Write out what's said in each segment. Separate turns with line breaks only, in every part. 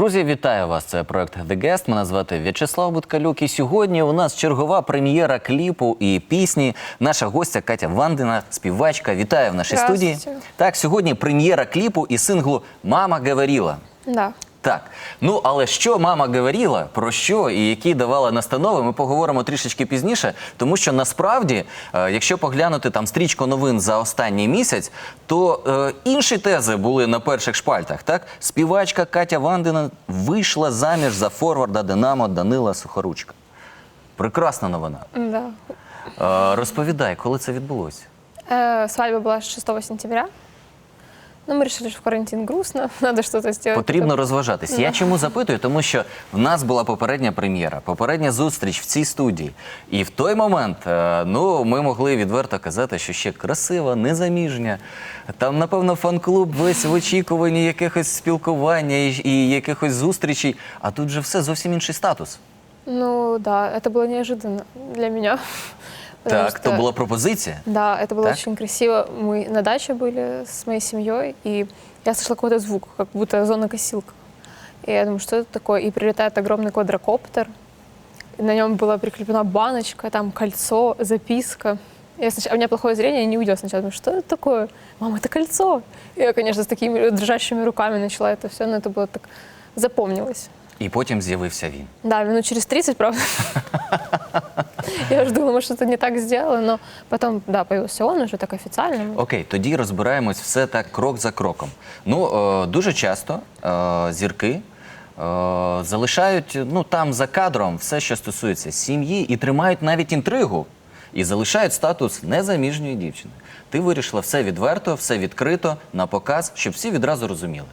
Друзі, вітаю вас! Це проект The Guest. Мене звати В'ячеслав Буткалюк. І сьогодні у нас чергова прем'єра кліпу і пісні. Наша гостя Катя Вандина, співачка. Вітаю в нашій студії. Так, сьогодні прем'єра кліпу і синглу Мама говорила.
Да.
Так, ну але що мама говорила, про що і які давала настанови, ми поговоримо трішечки пізніше. Тому що насправді, е, якщо поглянути там стрічку новин за останній місяць, то е, інші тези були на перших шпальтах. Так, співачка Катя Вандина вийшла заміж за форварда Динамо Данила Сухоручка. Прекрасна новина.
Да.
Е, розповідай, коли це відбулося?
Э, свадьба была 6 сентября. Но мы решили, что в карантин грустно, надо что-то сделать.
Потрібно розважатись. Я чому запитую? Тому що в нас була попередня прем'єра, попередня зустріч в цій студії. І в той момент е, ну, ми могли відверто казати, що ще красива, незаміжня. Там, напевно, фан-клуб весь в очікуванні якихось спілкування і, і якихось зустрічей. А тут же все зовсім інший статус.
Ну да, это было неожиданно для меня. Потому
так,
что-
то була пропозиція.
Да, это было
Так?
очень красиво. Мы на даче были с моей семьей, и я слышала какой-то звук, как будто зона-косилка. И я думаю, что это такое? И прилетает огромный квадрокоптер. И на нем была прикреплена баночка, там кольцо, записка. Я снач- а у меня плохое зрение, я не увидела сначала. Думаю, что это такое? Мама, это кольцо. И я, конечно, с такими дрожащими руками начала это все, но это было так запомнилось.
І потім з'явився він.
Да, минут через 30, правда. Я уже думала, может, что-то не так сделала, но потом, да, появился он уже так официально.
Окей, тоді розбираємось все так крок за кроком. Ну, е, дуже часто е, зірки е, залишають ну, там за кадром все, що стосується сім'ї, і тримають навіть інтригу, і залишають статус незаміжньої дівчини. Ти вирішила все відверто, все відкрито, на показ, щоб всі відразу розуміли.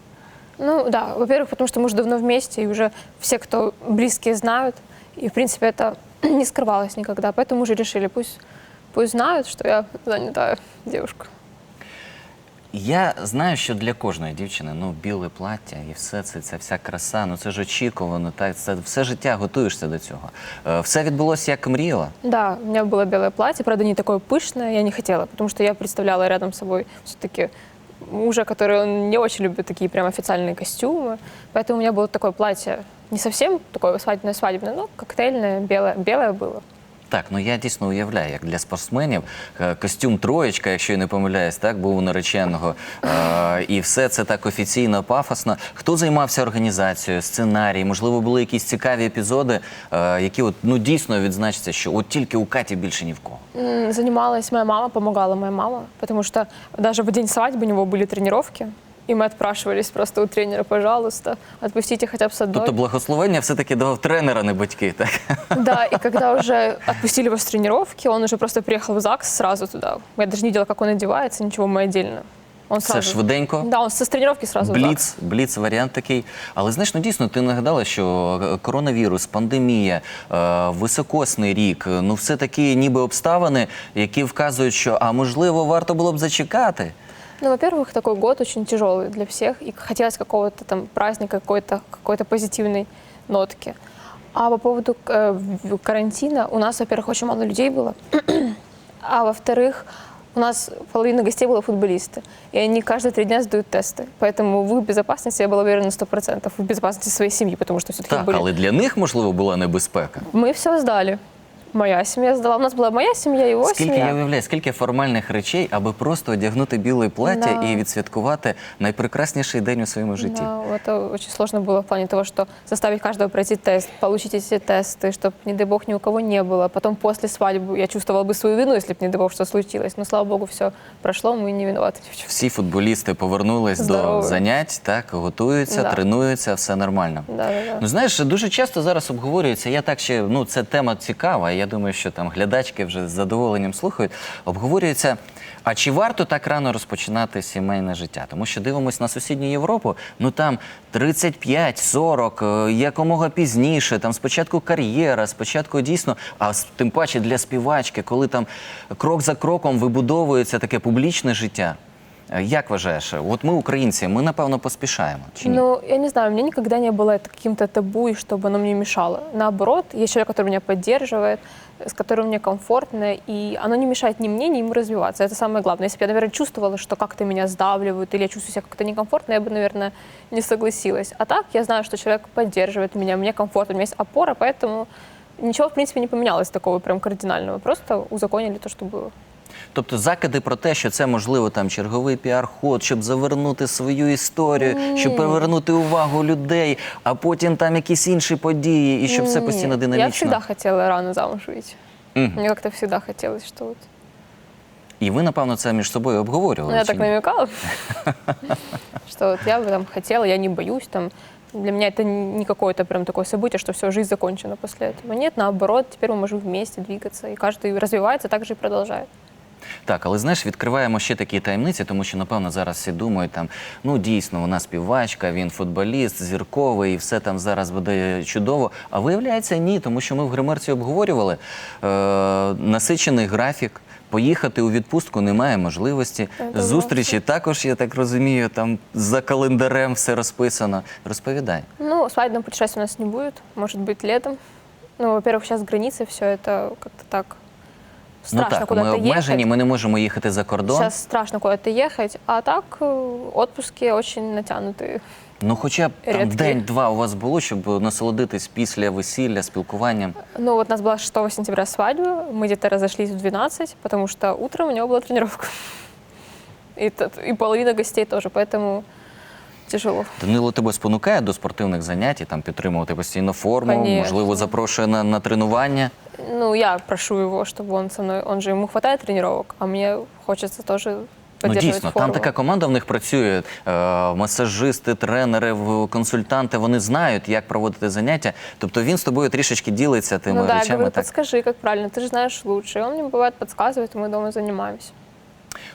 Ну да, во-первых, потому что мы уже давно вместе, и уже все, кто близкие, знают. И, в принципе, это не скрывалось никогда. Поэтому уже решили, пусть, пусть знают, что я занятая девушка.
Я знаю, що для кожної дівчини ну, біле плаття і все це, ця вся краса, ну це ж очікувано, так, це все життя готуєшся до цього. Е, все відбулося як мріяла.
Да, у меня было белое платье, правда, не такое пышное, я не хотела, потому что я представляла рядом с собой все-таки мужа, который он не очень любит такие прям официальные костюмы. Поэтому у меня было такое платье, не совсем такое свадебное-свадебное, но коктейльное, белое, белое было.
Так, ну я дійсно уявляю, як для спортсменів е, костюм троєчка, якщо я не помиляюсь, так був у нареченого. Е, і все це так офіційно, пафосно. Хто займався організацією, сценарій? Можливо, були якісь цікаві епізоди, е, які от ну дійсно відзначаться, що от тільки у Каті більше ні в кого.
М, Занималась моя мама, помогала моя мама, потому что даже в день свадьбы у него были тренировки, и мы отпрашивались просто у тренера, пожалуйста, отпустите хотя бы с одной.
Тобто благословення все-таки давав тренер, а не батьки, так?
Да, и когда уже отпустили его с тренировки, он уже просто приехал в ЗАГС сразу туда. Я даже не видела, как он одевается, ничего, мы отдельно. Он
Все
сразу...
швиденько.
Да, он со с тренировки сразу в ЗАГС.
Бліц, бліц варіант такий. Але знаєш, ну дійсно, ти нагадала, що е, коронавірус, пандемія, е, високосний рік, е, ну все такі ніби обставини, які вказують, що а можливо варто було б зачекати.
Ну, во-первых, такой год очень тяжелый для всех, и хотелось какого-то там праздника, какой-то какой позитивной нотки. А по поводу э, в- карантина, у нас, во-первых, очень мало людей было, а во-вторых, у нас половина гостей было футболисты, и они каждые три дня сдают тесты. Поэтому в их безопасности я была уверена на 100%, в безопасности своей семьи, потому что все-таки
Так,
были...
але для них можливо була небезпека.
Мы все сдали. Моя семья сдала. У нас была моя семья, его
Скільки
семья.
я уявляю, скільки формальних речей, аби просто одягнути біле плаття
Да.
і відсвяткувати найпрекрасніший день у своєму житті.
Да, это очень сложно было в плане того, что заставить каждого пройти тест, получить эти тесты, чтобы, не дай бог, ни у кого не было. Потом после свадьбы я чувствовала бы свою вину, если бы, не дай бог, что случилось. Но, слава богу, все прошло, мы не виноваты ни в чем.
Всі футболісти повернулись до
Здорові.
занять, так готуються,
Да.
тренуються, все нормально.
Да, да, да.
Ну знаєш, дуже часто зараз обговорюється. Я так ще ну це тема цікава. я думаю, що там глядачки вже з задоволенням слухають. Обговорюється. А чи варто так рано розпочинати сімейне життя? Тому що дивимось на сусідню Європу. Ну там 35-40, е, якомога пізніше. Там спочатку кар'єра, спочатку дійсно, а тим паче для співачки, коли там крок за кроком вибудовується таке публічне життя. Е, Як вважаєш, от ми, українці, ми напевно поспішаємо чи ні?
Ну, я не знаю, мне никогда не было это каким-то табу, и чтобы оно мне мешало. Наоборот, есть человек, который меня поддерживает. с которым мне комфортно, и оно не мешает ни мне, ни ему развиваться. Это самое главное. Если бы я, наверное, чувствовала, что как-то меня сдавливают, или я чувствую себя как-то некомфортно, я бы, наверное, не согласилась. А так я знаю, что человек поддерживает меня, мне комфортно, у меня есть опора, поэтому ничего, в принципе, не поменялось такого прям кардинального. Просто узаконили то, что было.
Тобто закиди про те, що це можливо там черговий піар-ход, щоб завернути свою історію, щоб привернути увагу людей, а потім там якісь інші події, і щоб все
Не-не-не.
постійно
Я
динамічно.
всегда хотела рано замуж выйти.
Мгм.
Мне как-то всегда хотелось, что вот...
І ви, напевно, це між собою обговорювали.
Ну, я
чи
так
ні?
намекала, что вот я бы там хотела, я не боюсь, там, для меня это не какое-то прям такое событие, что все, жизнь закончена после этого. Нет, наоборот, теперь мы можем вместе двигаться, и каждый развивается, так же и продолжает.
Так, але знаєш, відкриваємо ще такі таємниці, тому що напевно зараз всі думають там, ну дійсно, вона співачка, він футболіст, зірковий, і все там зараз буде чудово. А виявляється, ні, тому що ми в гримерці обговорювали е, насичений графік. Поїхати у відпустку немає можливості.
Я думала,
Зустрічі також, я так розумію, там за календарем все розписано. Розповідай.
Ну, свадебного путешествия у нас не будет, может быть, летом. Ну, во-первых, сейчас границы, все это как-то так страшно
ну так, ми
куда-то
обмежені,
ехать.
ми не можемо їхати за кордон.
Сейчас страшно куда-то ехать, а так э, отпуски очень натянутые.
Ну, хоча б там
Рядки.
день-два у вас було, щоб насолодитись після весілля, спілкуванням.
Ну, вот у нас была 6 сентября свадьба, мы где-то разошлись в 12, потому что утром у него была тренировка. И, тот- и половина гостей тоже, поэтому тяжело.
Данило тебе спонукає до спортивних занять, і там підтримувати постійно форму,
Конечно.
можливо, запрошує на, на тренування.
Ну, я прошу его, чтобы он со мной, он же ему хватает тренировок, а мне хочется тоже
Ну
поддерживать
дійсно,
форму.
там така команда в них працює. Е, масажисти, тренери, в- консультанти. Вони знають, як проводити заняття. Тобто він з тобою трішечки ділиться тими
Ну да, я
речами.
говорю,
так.
подскажи, как правильно, ты же знаешь лучше. И он мне бывает подсказывает, и мы дома занимаемся.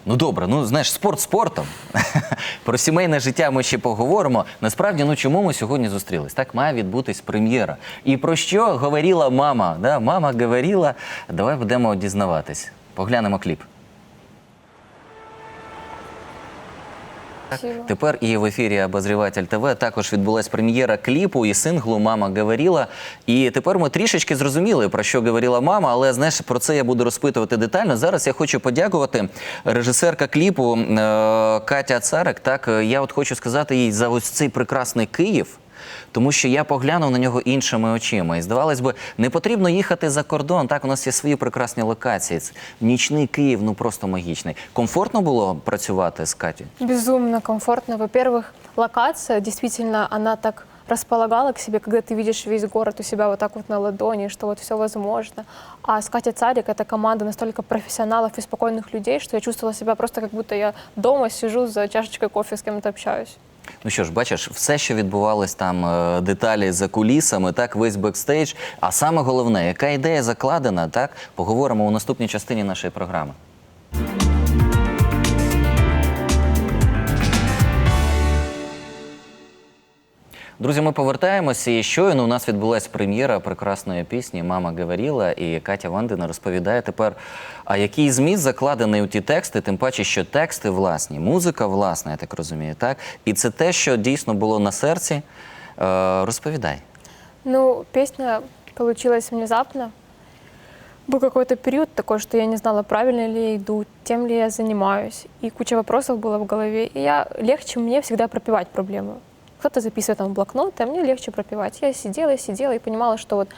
Ну добре, ну знаєш, спорт спортом. Про сімейне життя ми ще поговоримо. Насправді, ну чому ми сьогодні зустрілись? Так має відбутись прем'єра. І про що говорила мама? Да? Мама говорила. Давай будемо дізнаватись. Поглянемо кліп.
Спасибо.
Тепер і в ефірі Обозріватель ТВ також відбулась прем'єра кліпу і синглу Мама говорила. І тепер ми трішечки зрозуміли, про що говорила мама, але знаєш, про це я буду розпитувати детально. Зараз я хочу подякувати режисерка кліпу е, Катя Царик. Так, е, я от хочу сказати їй за ось цей прекрасний Київ Тому що я поглянув на нього іншими очима. І здавалось би, не потрібно їхати за кордон. Так, у нас є свої прекрасні локації. Це Нічний Київ, ну просто магічний. Комфортно було працювати з Катю?
Безумно комфортно. Во-первых, локация действительно, она так располагала к себе, когда ты видишь весь город у себя вот так вот на ладони, что вот все возможно. А с Катя Царик это команда настолько профессионалов и спокойных людей, что я чувствовала себя просто как будто я дома сижу за чашечкой кофе, с кем-то общаюсь.
Ну що ж, бачиш, все, що відбувалось там, е, деталі за кулісами, так, весь бекстейдж. А саме головне, яка ідея закладена, так, поговоримо у наступній частині нашої програми. Друзі, ми повертаємося. І щойно у нас відбулася прем'єра прекрасної пісні Мама говорила, і Катя Вандина розповідає тепер, а який зміст закладений у ті тексти, тим паче, що тексти власні, музика власна, я так розумію, так? І це те, що дійсно було на серці. Е, розповідай.
Ну, песня получилась внезапно. Был какой-то период такой, я не знала, правильно ли я иду, тем ли я занимаюсь. И куча вопросов было в голове. И я легче мне всегда пропивать проблему. Кто-то записывает там в блокнот, а мне легче пропивать. Я сидела, сидела и понимала, что вот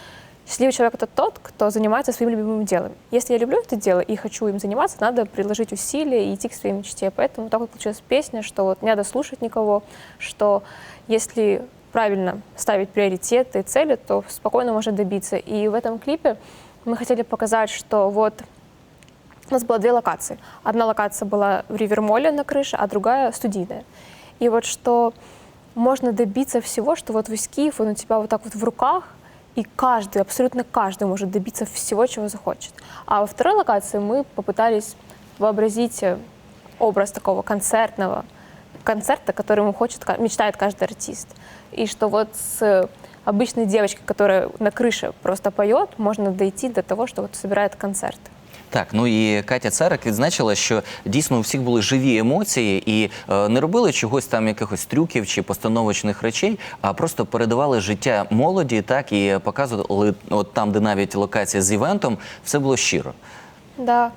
счастливый человек это тот, кто занимается своим любимым делом. Если я люблю это дело и хочу им заниматься, надо приложить усилия и идти к своей мечте. Поэтому так вот получилась песня, что вот не надо слушать никого, что если правильно ставить приоритеты и цели, то спокойно можно добиться. И в этом клипе мы хотели показать, что вот у нас было две локации. Одна локация была в Ривермоле на крыше, а другая студийная. И вот что можно добиться всего, что вот весь Киев, он у тебя вот так вот в руках, и каждый, абсолютно каждый может добиться всего, чего захочет. А во второй локации мы попытались вообразить э, образ такого концертного концерта, которым хочет, ка- мечтает каждый артист. И что вот с обычной девочкой, которая на крыше просто поет, можно дойти до того, что вот собирает концерт.
Так, ну і Катя Царик відзначила, що дійсно у всіх були живі емоції і е, не робили чогось там, якихось трюків чи постановочних речей, а просто передавали життя молоді, так і показували, от там, де навіть локація з івентом, все було щиро.
Да,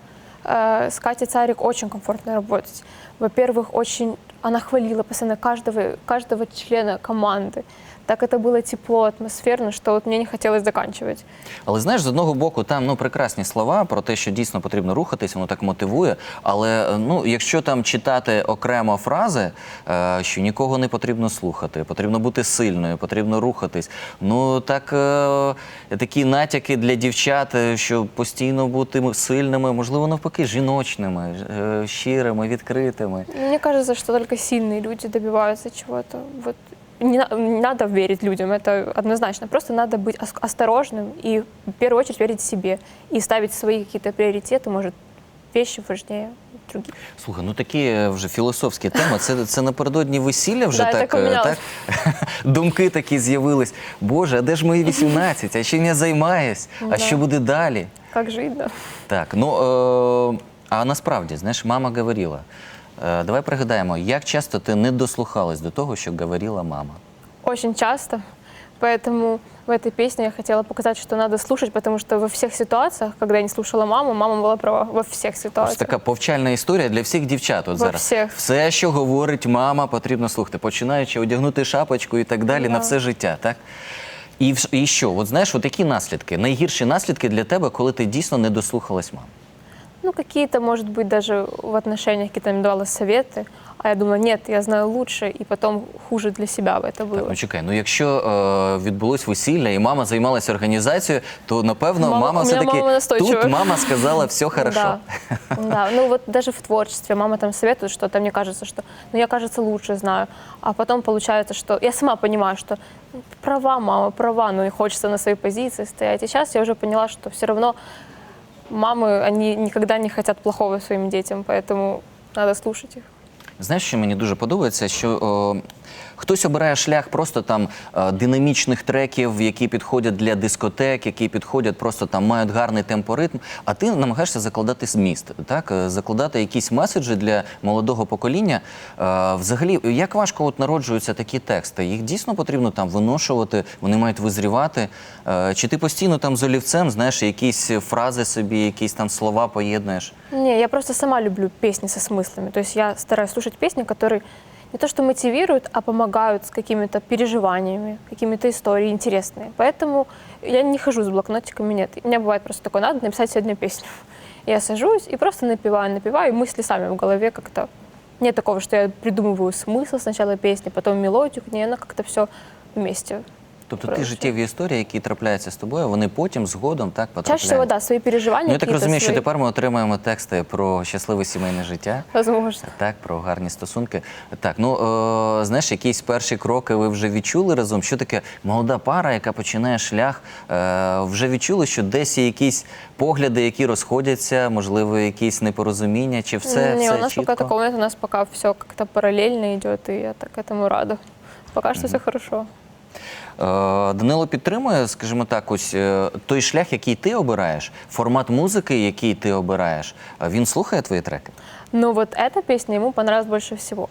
э, с Катей Царик очень комфортно работать. Во-первых, очень она хвалила постоянно каждого, каждого члена команды. Так это было тепло, атмосферно, что вот мне не хотелось заканчивать.
Але знаєш, з одного боку, там ну прекрасні слова про те, що дійсно потрібно рухатись, воно так мотивує. Але е, ну, якщо там читати окремо фрази, е, що нікого не потрібно слухати, потрібно бути сильною, потрібно рухатись. Ну так е, такі натяки для дівчат, е, що постійно бути сильними, можливо, навпаки, жіночними, е, щирими, відкритими.
Мне кажется, что только сильные люди добиваются чего-то. Вот не, на- не надо верить людям, это однозначно. Просто надо быть ос- осторожным и в первую очередь верить себе и ставить свои какие-то приоритеты, может, вещи важнее других.
Слухай, ну такі е, вже філософські теми. Це, це напередодні весілля вже
Да,
так,
так
е,
помінялось.
так? Думки такі з'явились. Боже, а де ж мої 18? А чим я займаюсь? А
Да.
що буде далі?
Как жить, да?
Так, ну е, а насправді, знаєш, мама говорила. Е, давай пригадаємо, як часто ти не дослухалась до того, що говорила мама.
Очень часто. Поэтому в этой песне я хотела показать, что надо слушать, потому что во всех ситуациях, когда я не слушала маму, мама была права во всех
Ось
ситуациях.
така повчальна історія для всіх дівчат. От
Во
зараз
всіх.
все, що говорить мама, потрібно слухати, починаючи одягнути шапочку і так далі
Да.
на все життя, так? І, вш- і що? От знаєш, от які наслідки? Найгірші наслідки для тебе, коли ти дійсно не дослухалась маму.
Ну, какие-то, может быть, даже в отношениях какие-то им давала советы, а я думала, нет, я знаю лучше, и потом хуже для себя бы это было.
Так, ну чекай, ну якщо е, відбулось весілля і мама займалася організацією, то напевно
Мама-
мама
у мене
все-таки
мама настойчива.
тут мама сказала все хорошо.
Да. да, ну вот даже в творчестве мама там советует что-то, мне кажется, что, ну я, кажется, лучше знаю. А потом получается, что я сама понимаю, что ну, права мама, права, ну и хочется на своей позиции стоять. И сейчас я уже поняла, что все равно мамы, они никогда не хотят плохого своим детям, поэтому надо слушать их.
Знаєш, що мені дуже подобається, що о, хтось обирає шлях просто там е, динамічних треків, які підходять для дискотек, які підходять просто там мають гарний темпоритм, а ти намагаєшся закладати зміст, так е, закладати якісь меседжі для молодого покоління. Е, Взагалі, як важко от народжуються такі тексти? Їх дійсно потрібно там виношувати, вони мають визрівати. Чи ти постійно там з олівцем, знаєш, якісь фрази собі, якісь там слова поєднуєш?
Не, я просто сама люблю песни со смыслами. То есть я стараюсь слушать песни, которые не то что мотивируют, а помогают с какими-то переживаниями, какими-то историями интересные. Поэтому я не хожу с блокнотиками, нет. У меня бывает просто такое, надо написать сегодня песню. Я сажусь и просто напеваю, напеваю, и мысли сами в голове как-то... Нет такого, что я придумываю смысл сначала песни, потом мелодию, не, она как-то все вместе.
Тобто ті життєві історії, які трапляються з тобою, вони потім згодом так потрапляють.
Чаще всего, да, свои переживания
Ну, я так розумію, що тепер ми отримаємо тексти про щасливе сімейне життя.
Возможно.
Так, про гарні стосунки. Так, ну е, знаєш, якісь перші кроки ви вже відчули разом. Що таке молода пара, яка починає шлях? Е, вже відчули, що десь є якісь погляди, які розходяться, можливо, якісь непорозуміння, чи все,
Не,
все
у нас
чітко?
пока такого нет, у нас пока все как-то параллельно идет, и я так этому рада. Пока что все хорошо.
Е, Данило підтримує, скажімо так, ось е, той шлях, який ти обираєш, формат музики, який ти обираєш, е, він слухає твої треки?
Но вот эта песня ему понравилась больше всего.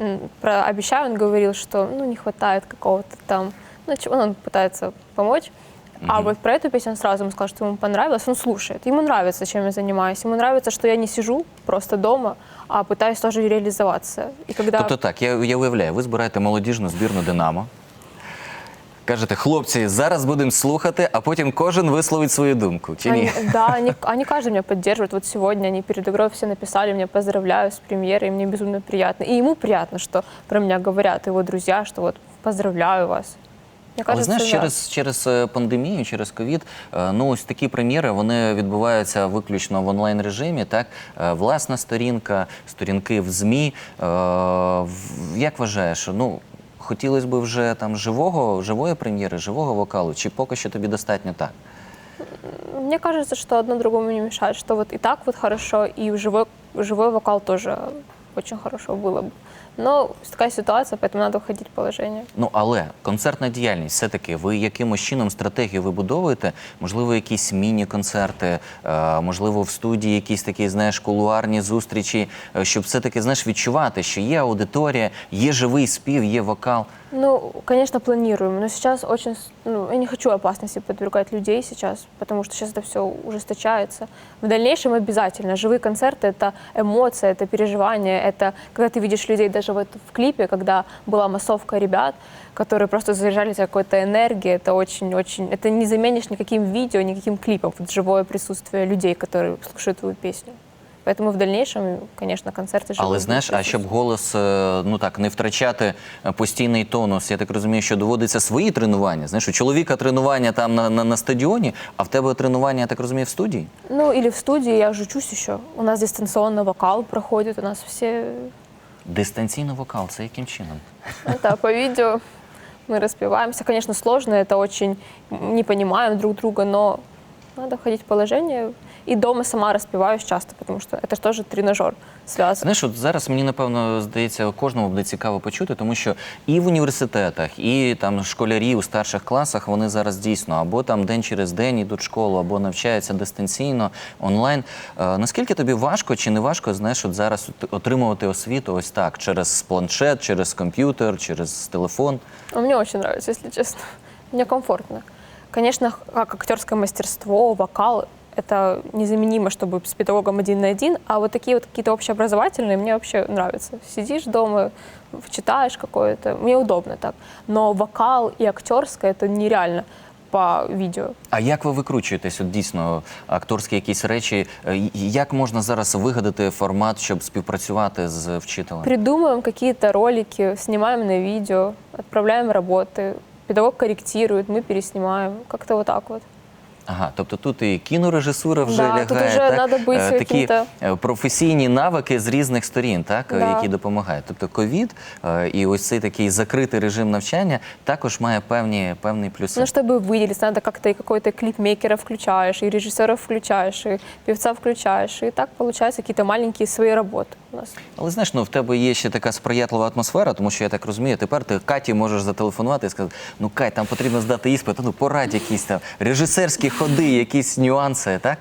М, Про «Обещаю» он говорил, что ну, не хватает какого-то там, ну, чего он пытается помочь. А вот про эту песню он сразу ему сказал, что ему понравилось, он слушает. Ему нравится, чем я занимаюсь. Ему нравится, что я не сижу просто дома, а пытаюсь тоже реализоваться. И когда...
Тобто так, я, я уявляю, ви збираєте молодіжну збірну Динамо. Кажете, хлопці, зараз будемо слухати, а потім кожен висловить свою думку. Чи ні?
Они- да, они, они каждый меня поддерживает. Вот сегодня они перед игрой все написали мне поздравляю с премьерой, и мне безумно приятно. И ему приятно, что про меня говорят его друзья, что вот поздравляю вас. Мне
Але
кажется,
знаєш,
да.
через, через е, пандемію, через ковід, е, ну ось такі прем'єри вони відбуваються виключно в онлайн режимі. Так, Е, власна сторінка, сторінки в змі. Е, в- Як вважаєш? Ну хотілося б вже там живого, живої прем'єри, живого вокалу, чи поки що тобі достатньо так?
Мне кажется, что одно другому не мешает, что вот и так вот хорошо, и живой, живой вокал тоже очень хорошо было бы. Но така ситуація, поэтому треба виходити в положення.
Ну але концертна діяльність, все таки, ви якимось чином стратегію вибудовуєте? Можливо, якісь міні-концерти, е, можливо, в студії якісь такі, знаєш, кулуарні зустрічі, е, щоб все таки знаєш відчувати, що є аудиторія, є живий спів, є вокал.
Ну, конечно, планируем, но сейчас очень, с- ну, я не хочу опасности подвергать людей сейчас, потому что сейчас это все ужесточается. В дальнейшем обязательно. Живые концерты — это эмоция, это переживание, это когда ты видишь людей даже вот в клипе, когда была массовка ребят, которые просто заряжали тебя какой-то энергией, это очень-очень, это не заменишь никаким видео, никаким клипом, вот живое присутствие людей, которые слушают твою песню. Поэтому в дальнейшем, конечно, концерты живые
Але
будут
знаєш, а щоб
присутствовать.
голос е, ну так не втрачати е, постійний тонус, я так розумію, що доводиться свої тренування. Знаєш, у чоловіка тренування там на, на, на стадіоні, а в тебе тренування, я так розумію, в студії.
Ну, или в студии, я же учусь еще. У нас дистанционно вокал проходит, у нас все
Дистанційно вокал, це яким чином?
это по видео. Мы распеваемся. Конечно, сложно, это очень не понимаем друг друга, но надо входить в положение. И дома сама распеваюсь часто, потому что это же тоже тренажер связан.
Знаєш, от зараз мені напевно здається, кожному буде цікаво почути, тому що і в університетах, і там школярі у старших класах вони зараз дійсно або там день через день йдуть в школу, або навчаються дистанційно онлайн. Е, наскільки тобі важко чи не важко, знаєш, от зараз отримувати освіту ось так через планшет, через комп'ютер, через телефон?
А Мне очень нравится, если честно. Мне комфортно. Конечно, х- как актерское мастерство, вокал — это незаменимо, чтобы с педагогом один на один, а вот такие вот какие-то общеобразовательные мне вообще нравятся. Сидишь дома, читаешь какое-то, мне удобно так. Но вокал и актерское — это нереально по видео.
А як ви викручуєтесь? От дійсно акторські якісь речі? Е, і- Як можна зараз вигадати формат, щоб співпрацювати з вчителем?
Придумываем какие-то ролики, снимаем на видео, отправляем работы, педагог корректирует, мы переснимаем. Как-то вот так вот.
Ага, тобто тут і кінорежисура вже
Да,
лягає,
тут уже
так?
надо бути
Е, такі
яким-то-
е, професійні навики з різних сторін, так, е,
Да.
які допомагають. Тобто ковід е, і ось цей такий закритий режим навчання також має певні певні плюси.
Ну, чтобы выделиться, надо как-то и какой-то клипмейкера включаешь, и режиссера включаешь, и певца включаешь. И так получаются какие-то маленькие свои работы у нас.
Але знаєш, ну в тебе є ще така сприятлива атмосфера, тому що я так розумію, тепер ти Каті можеш зателефонувати і сказати: ну Кать, там потрібно здати іспит, ну порадь якісь там режисерські ходи, якісь нюанси, так?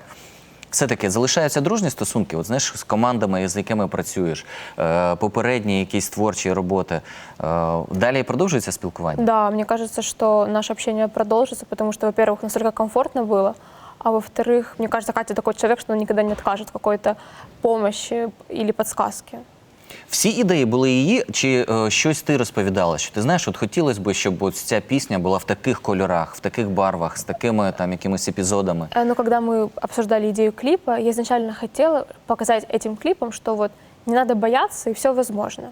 Все-таки залишаються дружні стосунки, от знаєш, з командами, з якими працюєш, е, попередні якісь творчі роботи. Е, далі продовжується спілкування?
Да, мне кажется, что наше общение продолжится, потому что, во-первых, настолько комфортно было, а во-вторых, мне кажется, Катя такой человек, что он никогда не откажет в какой-то помощи или подсказке.
Всі ідеї були її, чи е, щось ти розповідала? Що ти знаєш, от хотілося б, щоб от ця пісня була в таких кольорах, в таких барвах, з такими там якимись епізодами.
Э, Но когда мы обсуждали идею клипа, я изначально хотела показать этим клипом, что вот не надо бояться, и все возможно.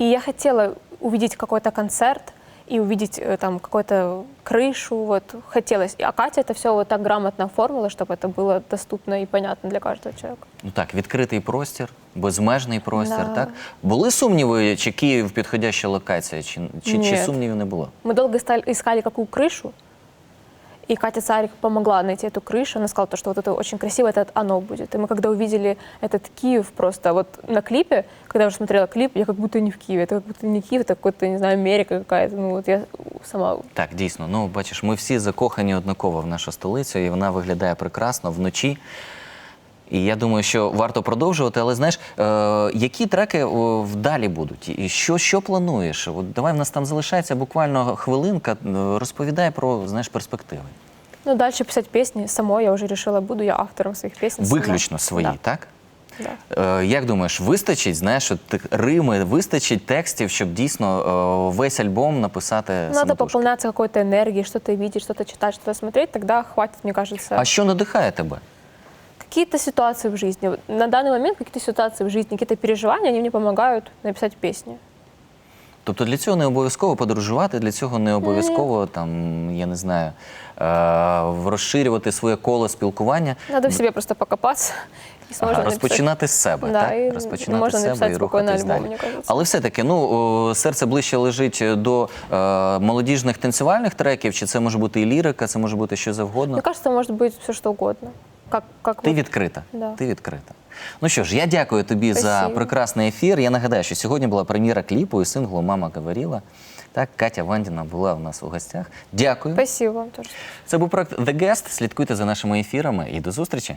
И я хотела увидеть какой-то концерт и увидеть э, там какую-то крышу, вот хотелось. А Катя это все вот так грамотно оформила, чтобы это было доступно и понятно для каждого человека.
Ну так, відкритий простір, безмежний простір,
Да.
так? Були сумніви, чи Київ підходяща локація, чи, чи, чи
Ні.
сумнівів не було?
Мы долго искали, искали какую крышу, и Катя Царик помогла найти эту крышу. Она сказала, то, что вот это очень красиво, это оно будет. И мы когда увидели этот Киев просто вот на клипе, когда я уже смотрела клип, я как будто не в Киеве. Это как будто не Киев, это какой-то, не знаю, Америка какая-то. Ну вот я сама
Так, дійсно. Ну, бачиш, ми всі закохані однаково в нашу столицю, і вона виглядає прекрасно вночі. І я думаю, що варто продовжувати. Але знаєш, е, які треки вдалі будуть? І що, що плануєш? От давай в нас там залишається буквально хвилинка. е, Розповідай про знаєш перспективи.
Ну, дальше писать песни самой я уже решила, буду я автором своих песен.
Виключно свої,
Да,
так?
да.
Е, Як думаєш, вистачить, знаєш, от тих Рими, вистачить текстів, щоб дійсно е, весь альбом написати
Надо
самотужки?
пополняться какой-то энергией, что-то видеть, что-то читать, что-то смотреть, тогда хватит, мне кажется.
А що надихає тебе?
Какие-то ситуации в жизни. На данный момент какие-то ситуации в жизни, какие-то переживания, они мне помогают написать песни.
Тобто для цього не обов'язково подорожувати, для цього не обов'язково там, я не знаю, е, розширювати своє коло спілкування.
Надо в себе просто покопаться и сможем
Ага,
написать.
розпочинати з себе,
Да,
так?
і
Розпочинати
можна
з себе
написати
і рухатись далі.
мені.
Але все-таки, ну, серце ближче лежить до е, молодіжних танцювальних треків, чи це може бути і лірика, це може бути що завгодно.
Мне кажется, может быть все что угодно. Как, как
Ти відкрита.
Да.
Ти відкрита. Ну що ж, я дякую тобі за
Спасибо.
прекрасний ефір. Я нагадаю, що сьогодні була прем'єра кліпу і синглу Мама говорила. Так, Катя Вандіна була у нас у гостях. Дякую.
Спасибо вам тоже.
Це був проект The Guest. Слідкуйте за нашими ефірами і до зустрічі.